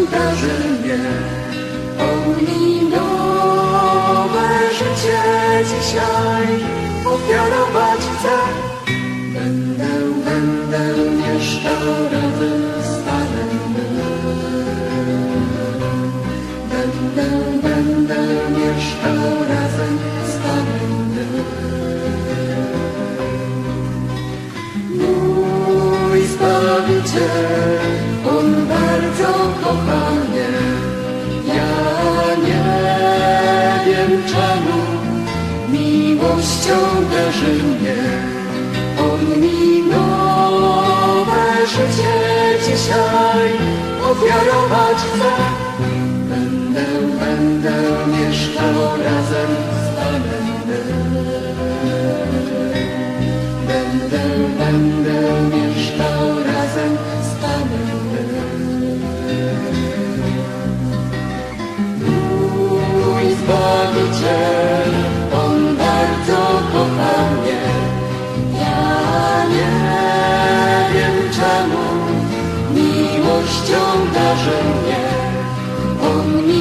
montaży mnie. Ominąłe życie dzisiaj Ofiarować chcę. Będę, będę mieszkał razem z Będę, będę mieszkał razem z Panem Mój Zbawiciel. Miłością darzy mnie. On mi nowe życie dzisiaj ofiarować chce. Będę, będę mieszkał razem z Panem Będę, będę mieszkał razem z Panem Mój Zbawiciel,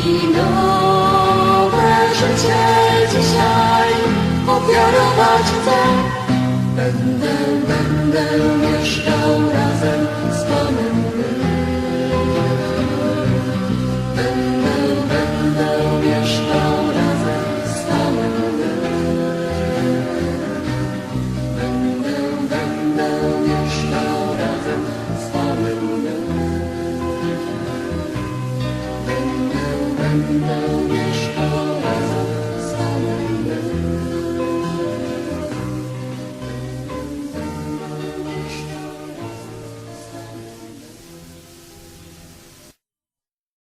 Mi nowe życie dzisiaj ofiarować chce. Będę, będę Ангел,